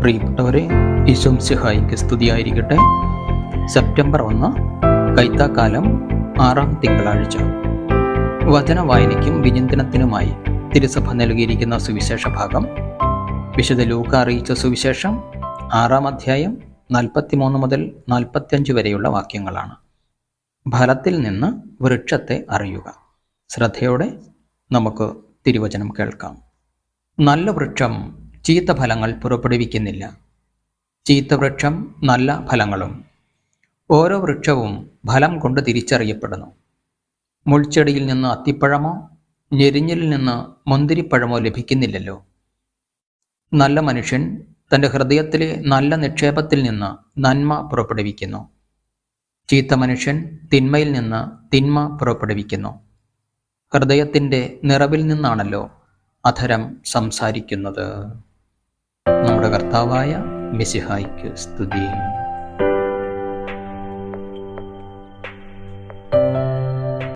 പ്രിയപ്പെട്ടവരെ ഈശോം സിഹായിക്ക് സ്തുതിയായിരിക്കട്ടെ. സെപ്റ്റംബർ ഒന്ന് കൈത്താക്കാലം ആറാം തിങ്കളാഴ്ച. വചന വായനയ്ക്കും വിചിന്തനത്തിനുമായി തിരുസഭ നൽകിയിരിക്കുന്ന സുവിശേഷ ഭാഗം. വിശുദ്ധ ലൂക്ക അറിയിച്ച സുവിശേഷം ആറാം അധ്യായം നാൽപ്പത്തിമൂന്ന് മുതൽ നാൽപ്പത്തിയഞ്ച് വരെയുള്ള വാക്യങ്ങളാണ്. ഫലത്തിൽ നിന്ന് വൃക്ഷത്തെ അറിയുക. ശ്രദ്ധയോടെ നമുക്ക് തിരുവചനം കേൾക്കാം. നല്ല വൃക്ഷം ചീത്ത ഫലങ്ങൾ പുറപ്പെടുവിക്കുന്നില്ല. ചീത്ത വൃക്ഷം നല്ല ഫലങ്ങളും. ഓരോ വൃക്ഷവും ഫലം കൊണ്ട് തിരിച്ചറിയപ്പെടുന്നു. മുൾച്ചെടിയിൽ നിന്ന് അത്തിപ്പഴമോ ഞെരിഞ്ഞിൽ നിന്ന് മുന്തിരിപ്പഴമോ ലഭിക്കുന്നില്ലല്ലോ. നല്ല മനുഷ്യൻ തന്റെ ഹൃദയത്തിലെ നല്ല നിക്ഷേപത്തിൽ നിന്ന് നന്മ പുറപ്പെടുവിക്കുന്നു. ചീത്ത മനുഷ്യൻ തിന്മയിൽ നിന്ന് തിന്മ പുറപ്പെടുവിക്കുന്നു. ഹൃദയത്തിന്റെ നിറവിൽ നിന്നാണല്ലോ അധരം സംസാരിക്കുന്നത്. നമ്മുടെ കർത്താവായ മിസിഹായ്ക്ക് സ്തുതി